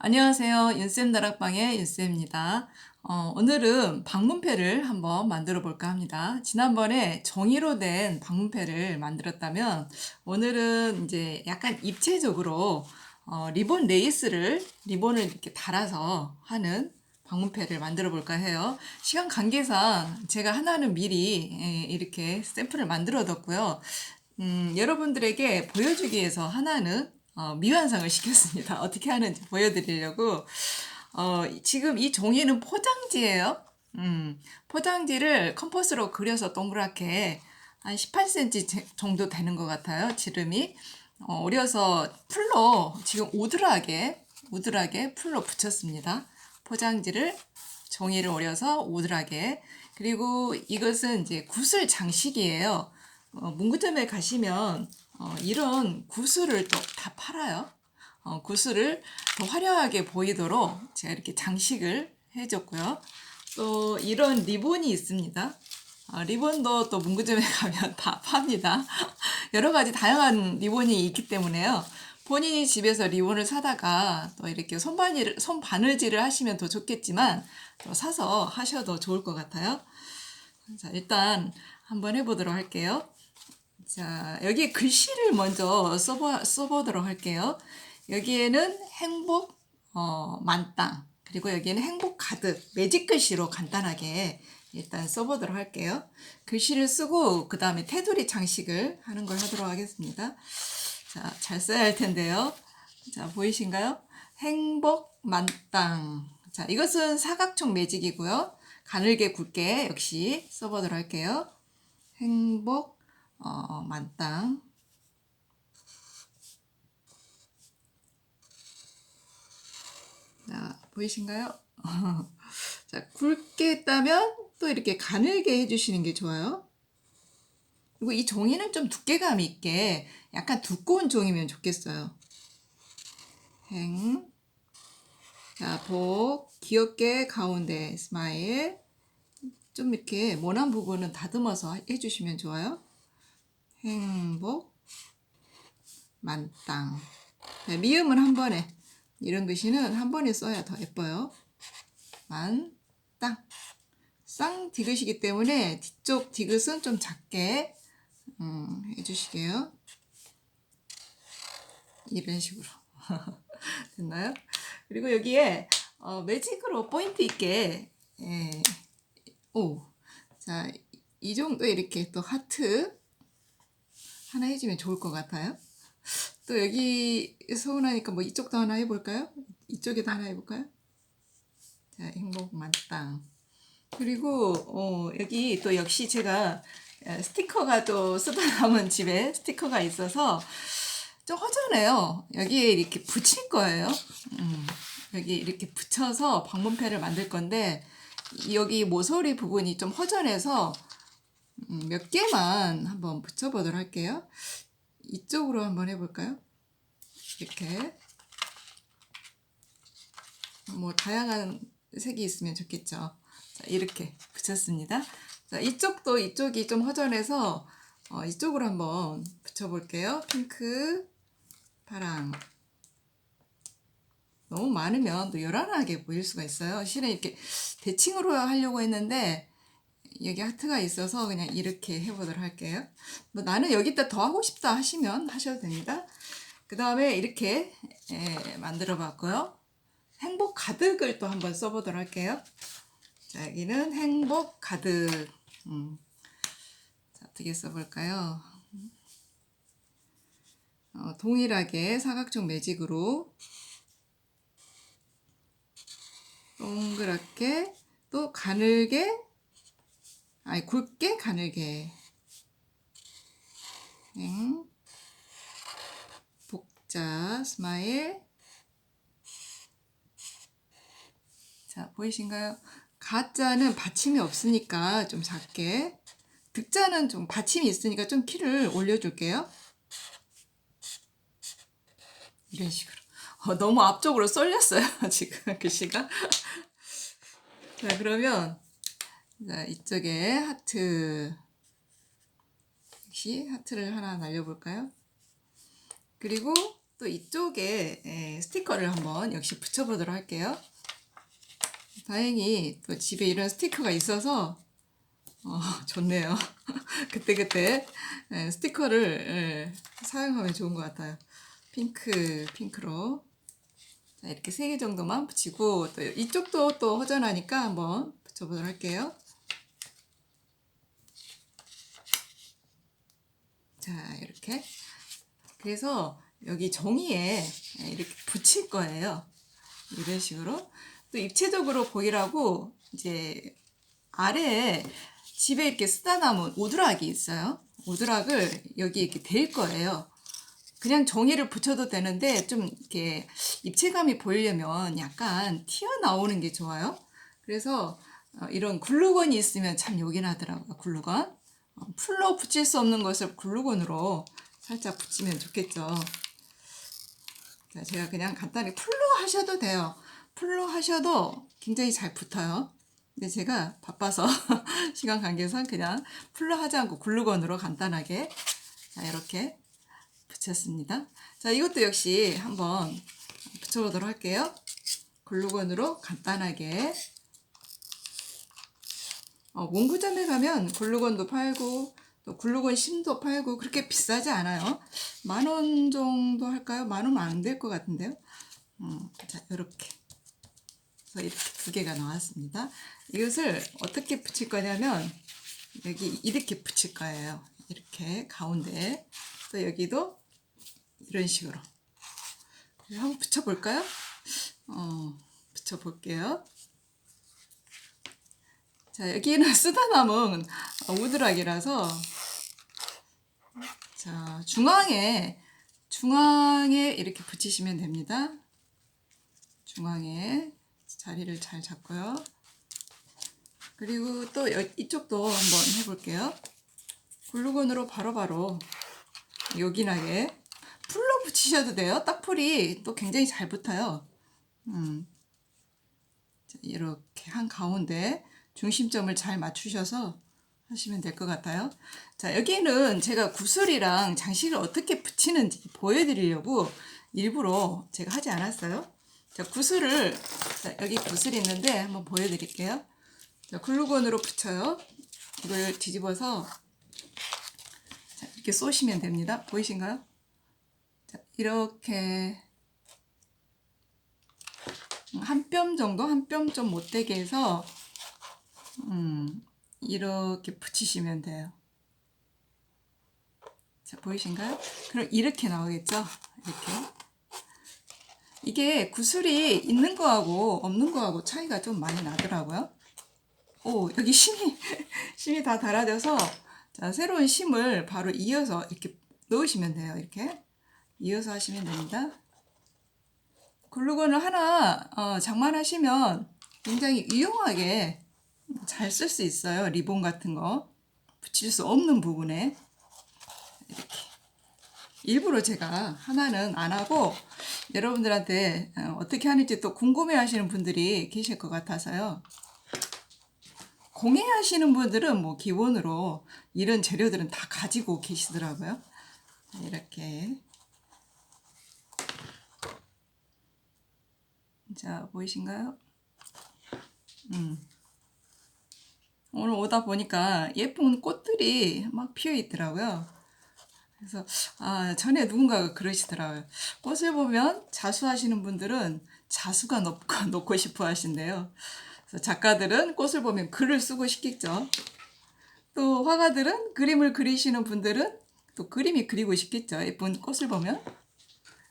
안녕하세요. 윤쌤 다락방의 윤쌤입니다. 어, 오늘은 방문패를 한번 만들어 볼까 합니다. 지난번에 종이로 된 방문패를 만들었다면 오늘은 이제 약간 입체적으로 어, 리본 레이스를 리본을 이렇게 달아서 하는 방문패를 만들어 볼까 해요. 시간 관계상 제가 하나는 미리 예, 이렇게 샘플을 만들어 뒀고요. 음, 여러분들에게 보여주기 위해서 하나는 어, 미완성을 시켰습니다. 어떻게 하는지 보여드리려고. 어, 지금 이 종이는 포장지예요. 음, 포장지를 컴퍼스로 그려서 동그랗게 한 18cm 제- 정도 되는 것 같아요. 지름이. 어, 오려서 풀로 지금 오드라게, 오드라게 풀로 붙였습니다. 포장지를 종이를 오려서 오드라게. 그리고 이것은 이제 구슬 장식이에요. 어, 문구점에 가시면 어, 이런 구슬을 또 다 팔아요. 어, 구슬을 더 화려하게 보이도록 제가 이렇게 장식을 해줬고요. 또 이런 리본이 있습니다. 어, 리본도 또 문구점에 가면 다 팝니다. 여러 가지 다양한 리본이 있기 때문에요. 본인이 집에서 리본을 사다가 또 이렇게 손바늘, 손바늘질을 하시면 더 좋겠지만 또 사서 하셔도 좋을 것 같아요. 자, 일단 한번 해보도록 할게요. 자, 여기 글씨를 먼저 써보, 써보도록 할게요. 여기에는 행복, 어, 만땅. 그리고 여기에는 행복 가득. 매직 글씨로 간단하게 일단 써보도록 할게요. 글씨를 쓰고, 그 다음에 테두리 장식을 하는 걸 하도록 하겠습니다. 자, 잘 써야 할 텐데요. 자, 보이신가요? 행복 만땅. 자, 이것은 사각총 매직이고요. 가늘게 굵게 역시 써보도록 할게요. 행복 어, 만땅. 자, 보이신가요? 자, 굵게 했다면 또 이렇게 가늘게 해주시는 게 좋아요. 그리고 이 종이는 좀 두께감 있게 약간 두꺼운 종이면 좋겠어요. 행. 자, 복. 귀엽게 가운데 스마일. 좀 이렇게 모난 부분은 다듬어서 해주시면 좋아요. 행복. 만땅. 자, 미음은 한 번에. 이런 글씨는 한 번에 써야 더 예뻐요. 만땅. 쌍 디귿이기 때문에 뒤쪽 디귿은 좀 작게 음, 해주시게요. 이런 식으로. 됐나요? 그리고 여기에 어, 매직으로 포인트 있게 예, 오, 자, 이 정도 이렇게 또 하트 하나 해주면 좋을 것 같아요. 또 여기 서운하니까 뭐 이쪽도 하나 해볼까요? 이쪽에도 하나 해볼까요? 자, 행복 만땅. 그리고 어, 여기 또 역시 제가 어, 스티커가 또 쓰다 남은 집에 스티커가 있어서 좀 허전해요. 여기에 이렇게 붙일 거예요. 음, 여기 이렇게 붙여서 방문패를 만들 건데 여기 모서리 부분이 좀 허전해서 음, 몇 개만 한번 붙여보도록 할게요. 이쪽으로 한번 해볼까요? 이렇게 뭐 다양한 색이 있으면 좋겠죠. 자, 이렇게 붙였습니다. 자, 이쪽도 이쪽이 좀 허전해서 어, 이쪽으로 한번 붙여볼게요. 핑크, 파랑. 너무 많으면 또 요란하게 보일 수가 있어요. 실은 이렇게 대칭으로 하려고 했는데 여기 하트가 있어서 그냥 이렇게 해보도록 할게요. 뭐 나는 여기다 더 하고 싶다 하시면 하셔도 됩니다. 그 다음에 이렇게 예, 만들어 봤고요. 행복 가득을 또 한번 써보도록 할게요. 자, 여기는 행복 가득. 음. 자, 어떻게 써볼까요? 어, 동일하게 사각형 매직으로 동그랗게 또 가늘게 아니 굵게 가늘게. 응. 복자 스마일. 자 보이신가요? 가짜는 받침이 없으니까 좀 작게. 득자는 좀 받침이 있으니까 좀 키를 올려줄게요. 이런 식으로. 어, 너무 앞쪽으로 쏠렸어요 지금 글씨가 자 그러면 자, 이쪽에 하트 역시 하트를 하나 날려볼까요? 그리고 또 이쪽에 예, 스티커를 한번 역시 붙여보도록 할게요. 다행히 또 집에 이런 스티커가 있어서 어, 좋네요. 그때그때 예, 스티커를 예, 사용하면 좋은 것 같아요. 핑크, 핑크로. 자, 이렇게 세 개 정도만 붙이고, 또 이쪽도 또 허전하니까 한번 붙여보도록 할게요. 자, 이렇게. 그래서 여기 종이에 이렇게 붙일 거예요. 이런 식으로. 또 입체적으로 보이라고 이제 아래에 집에 이렇게 쓰다 남은 오두락이 있어요. 오두락을 여기 이렇게 댈 거예요. 그냥 종이를 붙여도 되는데 좀 이렇게 입체감이 보이려면 약간 튀어나오는 게 좋아요. 그래서 어, 이런 글루건이 있으면 참 요긴하더라고요. 글루건. 어, 풀로 붙일 수 없는 것을 글루건으로 살짝 붙이면 좋겠죠. 자, 제가 그냥 간단히 풀로 하셔도 돼요. 풀로 하셔도 굉장히 잘 붙어요. 근데 제가 바빠서 시간 관계상 그냥 풀로 하지 않고 글루건으로 간단하게 자, 이렇게 붙였습니다. 자, 이것도 역시 한번 붙여보도록 할게요. 글루건으로 간단하게 어, 문구점에 가면 글루건도 팔고 또 글루건 심도 팔고 그렇게 비싸지 않아요. 만 원 정도 할까요? 만원안될 것 같은데요. 음, 자, 이렇게. 그래서 이렇게 두 개가 나왔습니다. 이것을 어떻게 붙일 거냐면 여기 이렇게 붙일 거예요. 이렇게 가운데 또 여기도 이런 식으로 한번 붙여볼까요? 어, 붙여볼게요. 자, 여기는 쓰다 남은 우드락이라서 자, 중앙에 중앙에 이렇게 붙이시면 됩니다. 중앙에 자리를 잘 잡고요. 그리고 또 여- 이쪽도 한번 해볼게요. 글루건으로 바로바로 요긴하게 풀로 붙이셔도 돼요. 딱 풀이 또 굉장히 잘 붙어요. 음. 자, 이렇게 한 가운데 중심점을 잘 맞추셔서 하시면 될 것 같아요. 자, 여기는 제가 구슬이랑 장식을 어떻게 붙이는지 보여드리려고 일부러 제가 하지 않았어요. 자, 구슬을, 자, 여기 구슬이 있는데 한번 보여드릴게요. 자, 글루건으로 붙여요. 이걸 뒤집어서 자, 이렇게 쏘시면 됩니다. 보이신가요? 자, 이렇게 한 뼘 정도, 한 뼘 좀 못되게 해서 음, 이렇게 붙이시면 돼요. 자, 보이신가요? 그럼 이렇게 나오겠죠? 이렇게. 이게 구슬이 있는 거하고 없는 거하고 차이가 좀 많이 나더라고요. 오, 여기 심이, 심이 다 달아져서, 자, 새로운 심을 바로 이어서 이렇게 넣으시면 돼요. 이렇게. 이어서 하시면 됩니다. 글루건을 하나, 어, 장만하시면 굉장히 유용하게 잘 쓸 수 있어요. 리본 같은 거. 붙일 수 없는 부분에. 이렇게. 일부러 제가 하나는 안 하고 여러분들한테 어, 어떻게 하는지 또 궁금해 하시는 분들이 계실 것 같아서요. 공예 하시는 분들은 뭐 기본으로 이런 재료들은 다 가지고 계시더라고요. 이렇게. 자, 보이신가요? 음. 오늘 오다 보니까 예쁜 꽃들이 막 피어 있더라고요. 그래서 아 전에 누군가가 그러시더라고요. 꽃을 보면 자수하시는 분들은 자수가 놓고, 놓고 싶어 하신대요. 그래서 작가들은 꽃을 보면 글을 쓰고 싶겠죠. 또 화가들은 그림을 그리시는 분들은 또 그림이 그리고 싶겠죠. 예쁜 꽃을 보면.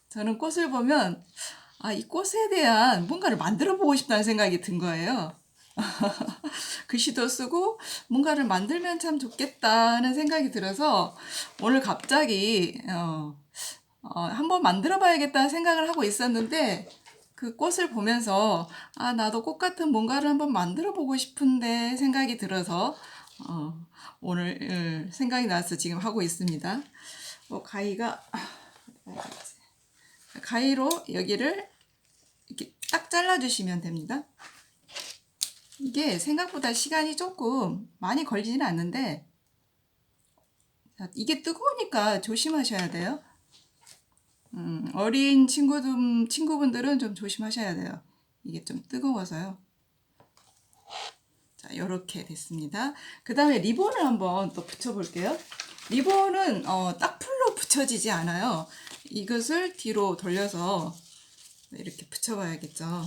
저는 꽃을 보면 아, 이 꽃에 대한 뭔가를 만들어 보고 싶다는 생각이 든 거예요. 글씨도 쓰고 뭔가를 만들면 참 좋겠다는 생각이 들어서 오늘 갑자기 어, 어, 한번 만들어 봐야겠다는 생각을 하고 있었는데 그 꽃을 보면서 아 나도 꽃 같은 뭔가를 한번 만들어 보고 싶은데 생각이 들어서 어, 오늘 어, 생각이 나서 지금 하고 있습니다. 어, 가위가 가위로 여기를 이렇게 딱 잘라주시면 됩니다. 이게 생각보다 시간이 조금 많이 걸리지는 않는데 자, 이게 뜨거우니까 조심하셔야 돼요. 음, 어린 친구들, 친구분들은 좀 조심하셔야 돼요. 이게 좀 뜨거워서요. 자, 이렇게 됐습니다. 그 다음에 리본을 한번 또 붙여볼게요. 리본은 어, 딱 풀로 붙여지지 않아요. 이것을 뒤로 돌려서 이렇게 붙여봐야겠죠.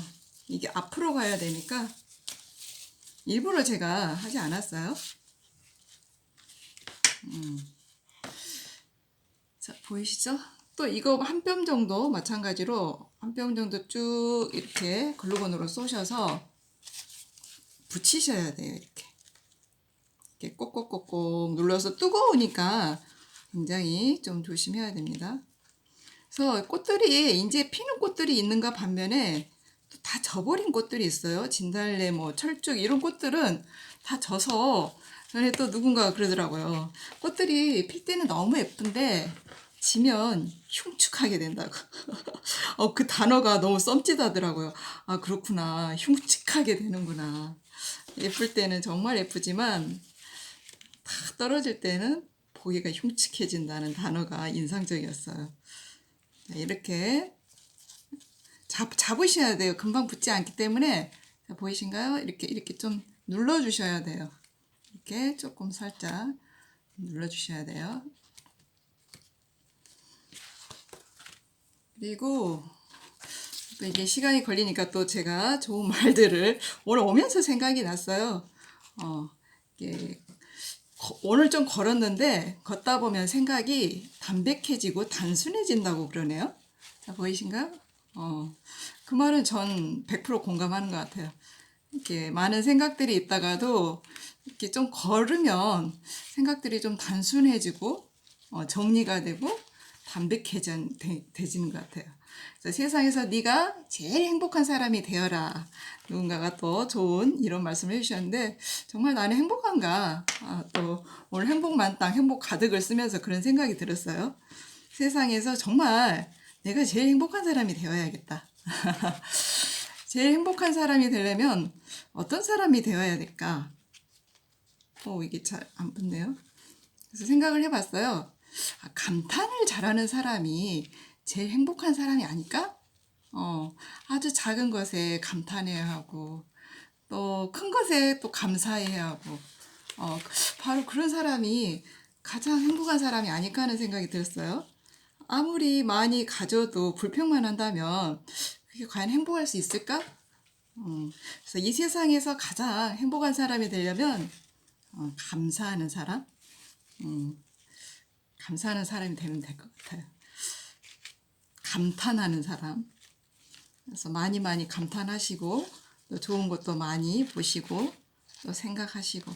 이게 앞으로 가야 되니까 일부러 제가 하지 않았어요. 음. 자, 보이시죠? 또 이거 한 뼘 정도 마찬가지로 한 뼘 정도 쭉 이렇게 글루건으로 쏘셔서 붙이셔야 돼요. 이렇게. 이렇게 꼭꼭꼭꼭 눌러서 뜨거우니까 굉장히 좀 조심해야 됩니다. 그래서 꽃들이 이제 피는 꽃들이 있는가 반면에 또 다 져버린 꽃들이 있어요. 진달래, 뭐 철쭉 이런 꽃들은 다 져서 전에 또 누군가가 그러더라고요. 꽃들이 필 때는 너무 예쁜데 지면 흉측하게 된다고. 어, 그 단어가 너무 썸짓하더라고요. 아, 그렇구나. 흉측하게 되는구나. 예쁠 때는 정말 예쁘지만 다 떨어질 때는 보기가 흉측해진다는 단어가 인상적이었어요. 자, 이렇게 잡, 잡으셔야 돼요. 금방 붙지 않기 때문에 자, 보이신가요? 이렇게 이렇게 좀 눌러 주셔야 돼요. 이렇게 조금 살짝 눌러 주셔야 돼요. 그리고 또 이게 시간이 걸리니까 또 제가 좋은 말들을 오늘 오면서 생각이 났어요. 어, 이게 거- 오늘 좀 걸었는데 걷다 보면 생각이 담백해지고 단순해진다고 그러네요. 자, 보이신가요? 어, 그 말은 전 100% 공감하는 것 같아요. 이렇게 많은 생각들이 있다가도 이렇게 좀 걸으면 생각들이 좀 단순해지고 어, 정리가 되고 담백해지는 것 같아요. 세상에서 네가 제일 행복한 사람이 되어라. 누군가가 또 좋은 이런 말씀을 해주셨는데 정말 나는 행복한가? 아, 또 오늘 행복 만 땅, 행복 가득을 쓰면서 그런 생각이 들었어요. 세상에서 정말 내가 제일 행복한 사람이 되어야겠다. 제일 행복한 사람이 되려면 어떤 사람이 되어야 될까? 어, 이게 잘 안 붙네요. 그래서 생각을 해봤어요. 아, 감탄을 잘하는 사람이 제일 행복한 사람이 아닐까? 어, 아주 작은 것에 감탄해야 하고, 또 큰 것에 또 감사해야 하고, 어, 바로 그런 사람이 가장 행복한 사람이 아닐까 하는 생각이 들었어요. 아무리 많이 가져도 불평만 한다면, 그게 과연 행복할 수 있을까? 음, 그래서 이 세상에서 가장 행복한 사람이 되려면, 어, 감사하는 사람, 음, 감사하는 사람이 되면 될 것 같아요. 감탄하는 사람. 그래서 많이 많이 감탄하시고 또 좋은 것도 많이 보시고 또 생각하시고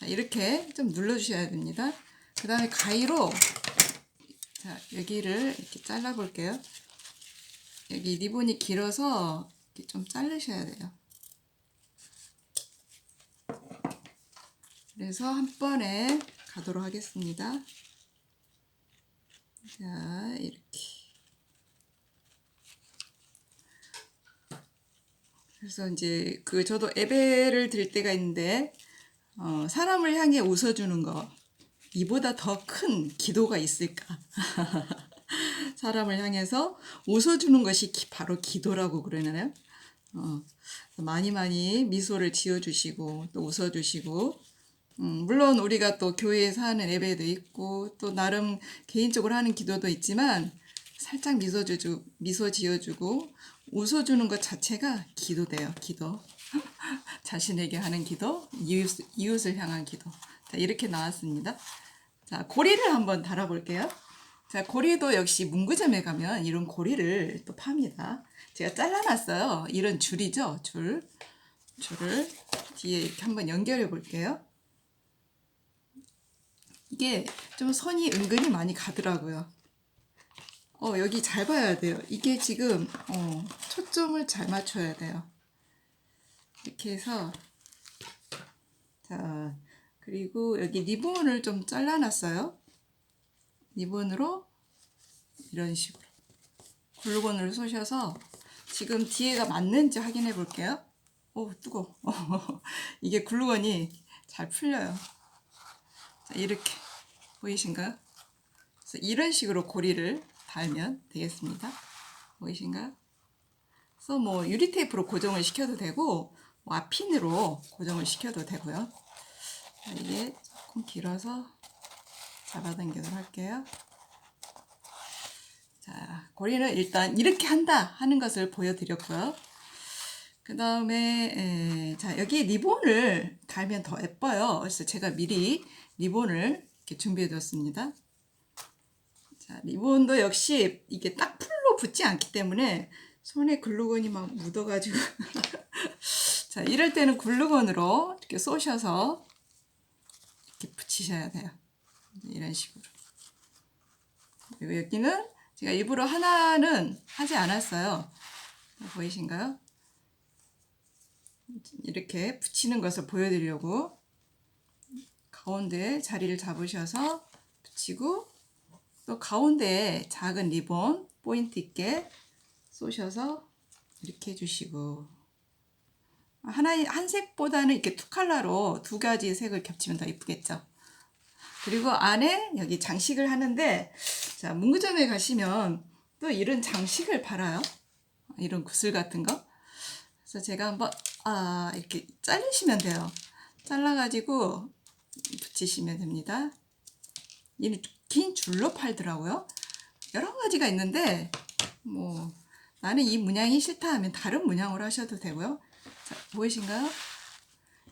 자, 이렇게 좀 눌러주셔야 됩니다. 그 다음에 가위로 자 여기를 이렇게 잘라 볼게요. 여기 리본이 길어서 이렇게 좀 자르셔야 돼요. 그래서 한 번에 가도록 하겠습니다. 자, 이렇게. 그래서 이제 그 저도 예배를 드릴 때가 있는데 어, 사람을 향해 웃어주는 거 이보다 더 큰 기도가 있을까? 사람을 향해서 웃어주는 것이 기- 바로 기도라고 그러나요? 어, 많이 많이 미소를 지어주시고 또 웃어주시고 음, 물론 우리가 또 교회에서 하는 예배도 있고 또 나름 개인적으로 하는 기도도 있지만 살짝 미소 주주 미소 지어주고 웃어주는 것 자체가 기도돼요. 기도 자신에게 하는 기도 이웃, 이웃을 향한 기도 자 이렇게 나왔습니다. 자 고리를 한번 달아볼게요. 자 고리도 역시 문구점에 가면 이런 고리를 또 팝니다. 제가 잘라놨어요. 이런 줄이죠 줄 줄을 뒤에 이렇게 한번 연결해 볼게요. 이게 좀 선이 은근히 많이 가더라고요. 어, 여기 잘 봐야 돼요. 이게 지금, 어, 초점을 잘 맞춰야 돼요. 이렇게 해서, 자, 그리고 여기 리본을 좀 잘라놨어요. 리본으로 이런 식으로. 글루건을 쏘셔서 지금 뒤에가 맞는지 확인해 볼게요. 오, 뜨거. 이게 글루건이 잘 풀려요. 자, 이렇게 보이신가요? 그래서 이런 식으로 고리를 달면 되겠습니다. 보이신가요? 그래서 뭐 유리 테이프로 고정을 시켜도 되고 뭐 앞핀으로 고정을 시켜도 되고요. 자, 이게 조금 길어서 잡아당기도록 할게요. 자, 고리는 일단 이렇게 한다 하는 것을 보여드렸고요. 그 다음에 자 여기 리본을 달면 더 예뻐요. 그래서 제가 미리 리본을 이렇게 준비해 뒀습니다. 자 리본도 역시 이게 딱 풀로 붙지 않기 때문에 손에 글루건이 막 묻어가지고 자 이럴 때는 글루건으로 이렇게 쏘셔서 이렇게 붙이셔야 돼요. 이런 식으로. 그리고 여기는 제가 일부러 하나는 하지 않았어요. 보이신가요? 이렇게 붙이는 것을 보여드리려고 가운데 자리를 잡으셔서 붙이고 또 가운데에 작은 리본 포인트 있게 쏘셔서 이렇게 해주시고 하나 한 색보다는 이렇게 투 컬러로 두 가지 색을 겹치면 더 이쁘겠죠. 그리고 안에 여기 장식을 하는데 자 문구점에 가시면 또 이런 장식을 팔아요. 이런 구슬 같은 거. 그래서 제가 한번 아 이렇게 자르시면 돼요. 잘라가지고 붙이시면 됩니다. 얘는 긴 줄로 팔더라고요. 여러 가지가 있는데 뭐 나는 이 문양이 싫다 하면 다른 문양으로 하셔도 되고요. 자, 보이신가요?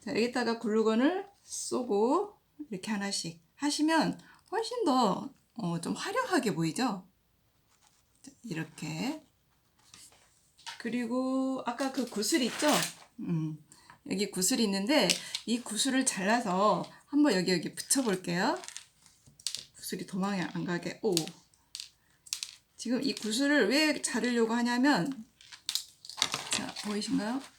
자, 여기다가 글루건을 쏘고 이렇게 하나씩 하시면 훨씬 더 어, 좀 화려하게 보이죠? 자, 이렇게 그리고 아까 그 구슬 있죠? 음, 여기 구슬이 있는데 이 구슬을 잘라서 한번 여기 여기 붙여 볼게요. 구슬이 도망이 안 가게. 오. 지금 이 구슬을 왜 자르려고 하냐면 자, 보이신가요?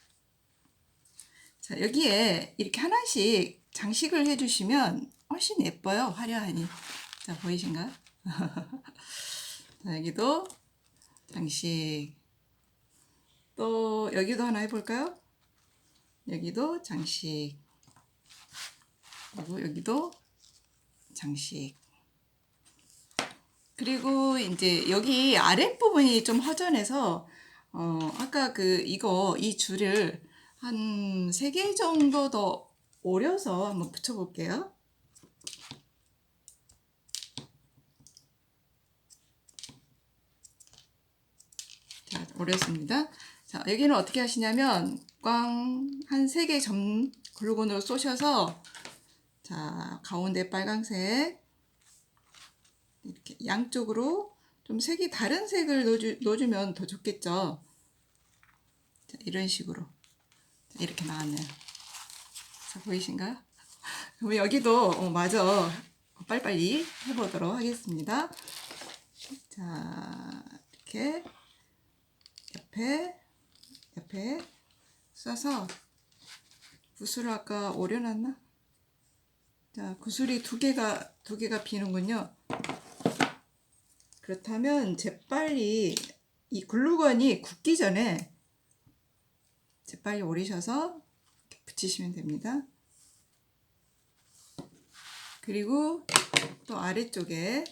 자, 여기에 이렇게 하나씩 장식을 해 주시면 훨씬 예뻐요. 화려하니. 자, 보이신가요? 자, 여기도 장식. 또 여기도 하나 해볼까요? 여기도 장식. 그리고 여기도 장식. 그리고 이제 여기 아랫부분이 좀 허전해서 어 아까 그 이거 이 줄을 한세개 정도 더 오려서 한번 붙여 볼게요. 자, 오렸습니다. 자, 여기는 어떻게 하시냐면 꽝한세개점 글루건으로 쏘셔서 자, 가운데 빨강색 이렇게 양쪽으로 좀 색이 다른 색을 넣어주, 넣어주면 더 좋겠죠. 자, 이런 식으로 자, 이렇게 나왔네요. 자, 보이신가요? 그럼 여기도 어, 마저 빨리빨리 해보도록 하겠습니다. 자, 이렇게 옆에 옆에 쏴서 구슬을 아까 오려놨나? 자, 구슬이 두 개가 두 개가 비는군요. 그렇다면 재빨리 이 글루건이 굳기 전에 재빨리 오리셔서 이렇게 붙이시면 됩니다. 그리고 또 아래쪽에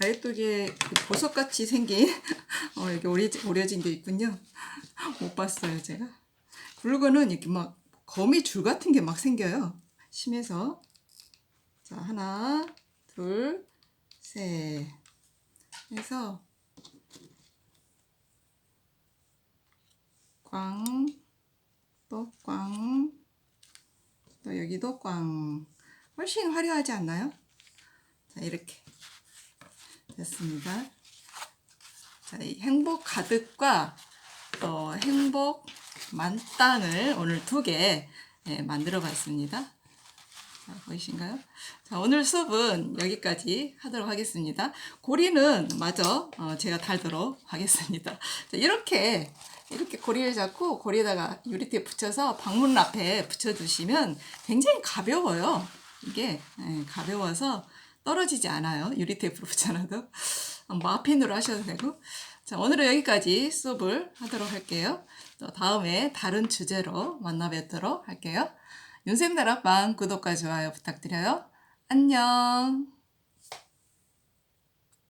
아래쪽에 그 보석같이 생긴 어, 여기 오려, 오려진 게 있군요. 못 봤어요, 제가. 글루건은 이렇게 막 거미 줄 같은 게 막 생겨요. 심해서. 자, 하나, 둘, 셋. 해서 꽝, 또 꽝, 또 여기도 꽝. 훨씬 화려하지 않나요? 자, 이렇게 됐습니다. 자, 이 행복 가득과 또 행복 만땅을 오늘 두개 예, 만들어 봤습니다. 자, 보이신가요? 자, 오늘 수업은 여기까지 하도록 하겠습니다. 고리는 마저 어, 제가 달도록 하겠습니다. 자, 이렇게 이렇게 고리를 잡고 고리에다가 유리띠에 붙여서 방문 앞에 붙여두시면 굉장히 가벼워요. 이게 예, 가벼워서 떨어지지 않아요. 유리테이프로 붙여놔도. 마핀으로 하셔도 되고. 자, 오늘은 여기까지 수업을 하도록 할게요. 또 다음에 다른 주제로 만나 뵙도록 할게요. 윤쌤 다락방 구독과 좋아요 부탁드려요. 안녕.